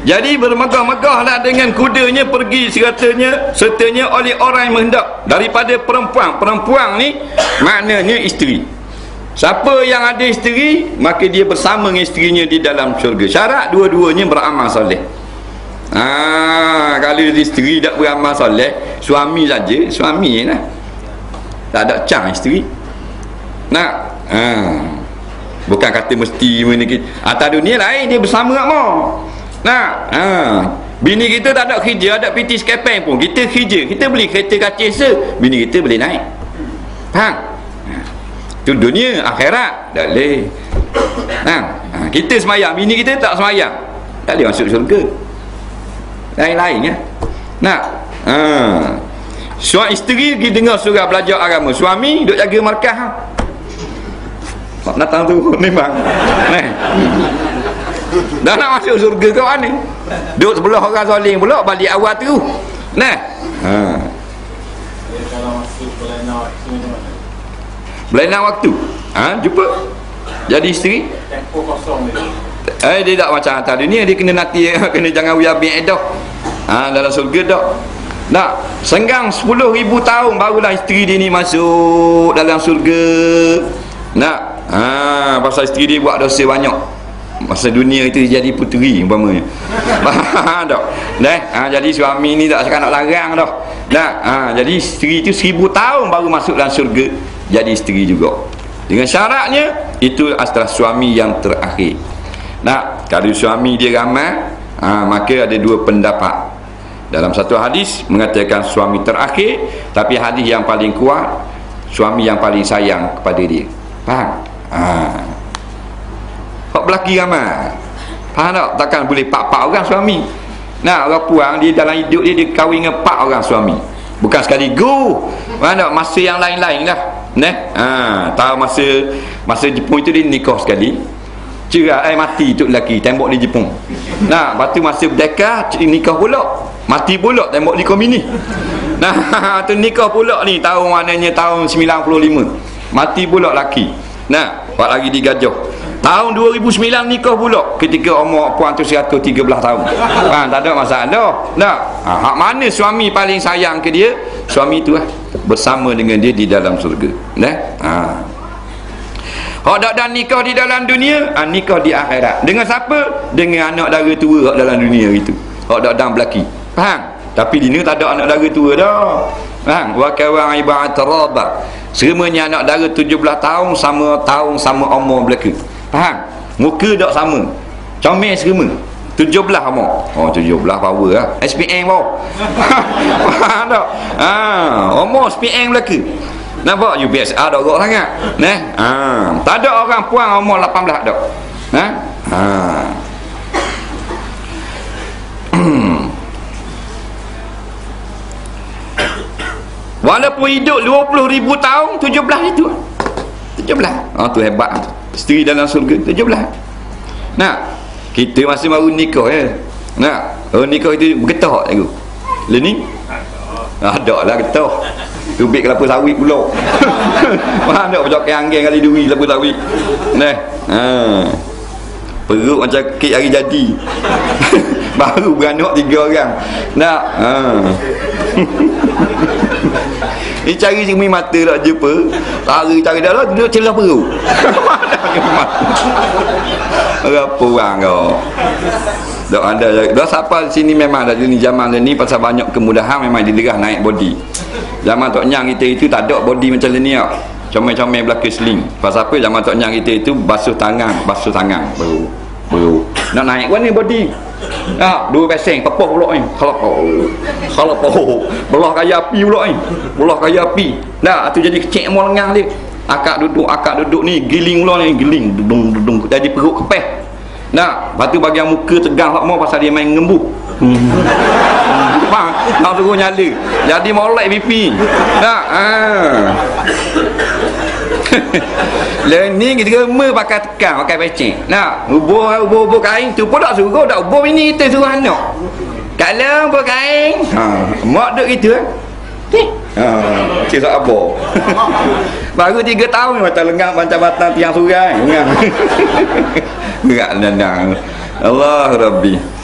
jadi bermegah-megahlah dengan kudanya pergi seratanya sertanya oleh orang yang menghendak daripada perempuan perempuan ni maknanya isteri siapa yang ada isteri maka dia bersama dengan isterinya di dalam syurga syarat dua-duanya beramal soleh Ah, kalau isteri tak beramal soleh, suami saja, suami lah. Tak ada cang isteri. Nak? Ha. Bukan kata mesti mana kita. Atas dunia lain dia bersama kat mau. Nak? Ha. Bini kita tak ada kerja, ada piti skepeng pun. Kita kerja, kita beli kereta kacis se, bini kita boleh naik. Faham? Ha. Tu dunia akhirat tak boleh. Ha. ha. Kita semayang, bini kita tak semayang. Tak boleh masuk syurga lain-lain ya. Nak. Ha. Suami isteri pergi dengar surah belajar agama. Suami duk jaga markah. Ha. Tak datang tu memang. Nah. Dah nak masuk surga ke mana? Duduk sebelah orang soling pula balik awal tu. Nah. Ha. Belena waktu. Ha, jumpa. Jadi isteri. Tempoh kosong ni. Eh dia tak macam atas dunia dia kena nanti kena jangan uya bin edah. Ha dalam surga dak. Nak senggang 10,000 tahun barulah isteri dia ni masuk dalam surga. Nak ha pasal isteri dia buat dosa banyak. Masa dunia itu jadi puteri umpamanya. Tak? Nah, ha, jadi suami ni tak cakap nak larang dah. Nak ha, jadi isteri itu 1000 tahun baru masuk dalam surga jadi isteri juga. Dengan syaratnya itu adalah suami yang terakhir. Nah, kalau suami dia ramai, ha, maka ada dua pendapat. Dalam satu hadis mengatakan suami terakhir, tapi hadis yang paling kuat suami yang paling sayang kepada dia. Faham? Ha. Hak belaki ramai. Faham tak? Takkan boleh pak-pak orang suami. Nah, orang puang dia dalam hidup dia dia kahwin dengan pak orang suami. Bukan sekali go. Mana masa yang lain-lain lah. Nah, ha, tahu masa masa Jepun itu dia nikah sekali cerai eh, mati tu lelaki tembok di Jepun nah lepas tu masa berdeka nikah pula mati pula tembok di komini nah tu nikah pula ni tahun mananya tahun 95 mati pula lelaki nah buat lagi digajah tahun 2009 nikah pula ketika umur puan tu 113 tahun ha, tak ada masalah nah ha, hak mana suami paling sayang ke dia suami tu lah bersama dengan dia di dalam surga nah ha. Hak dak dan nikah di dalam dunia, ah nikah di akhirat. Dengan siapa? Dengan anak dara tua hak dalam dunia itu. Hak dak dan belaki. Faham? Tapi di ni tak ada anak dara tua dah. Faham? Wa kawan ibarat raba. Semuanya anak dara 17 tahun sama tahun sama umur belaka. Faham? Muka dak sama. Comel semua. 17 umur. Oh 17 power lah. SPM bau. Faham tak? Ha, umur SPM belaka. Nampak you biasa ada orang sangat. Nah. Ha. Tak ada orang puan umur 18 dak. Ha? Ha. Walaupun hidup 20 ribu tahun 17 itu 17 oh, tu hebat Isteri dalam surga 17 Nah Kita masih baru nikah ya. Nah Oh nikah itu bergetah tak Learning Ada lah getah Tubik kelapa sawit pula. Faham tak Pecah keanggeng kali duri kelapa sawit? Nah ha. Perut macam kek hari jadi. Baru beranak tiga orang. Nak ha. Ni cari cermin mata tak jumpa Lari cari dah lah Duduk celah perut Berapa orang kau Dok ada dah siapa sini memang ada ni zaman ni pasal banyak kemudahan memang diderah naik body. Zaman tok nyang kita itu tak ada body macam ni ah. Comel-comel belaka sling. Pasal apa zaman tok nyang kita itu basuh tangan, basuh tangan baru baru nak naik kan ni body. Ha, dua peseng pepah pula ni. Kalau kalau oh, belah kaya api pula ni. Belah kaya api. Dah tu jadi kecil mau lengang dia. Akak duduk, akak duduk ni giling pula ni, giling dudung dudung jadi perut kepeh. Nak, lepas tu bagian muka tegang hak mau pasal dia main ngembuh. Hmm. Bang, nak suruh nyala. Jadi molek pipi. Nak, ha. Lain ni kita rema pakai tekan, pakai pecing. Nak, ubur ubur ubur kain tu pun tak suruh, tak ubur ini kita suruh anak. Kalau ubur kain, ha, mak duk gitu eh. Ha, cik apa. Baru tiga tahun mata lengang macam batang tiang surai. Berat dandang. Allah Rabbi.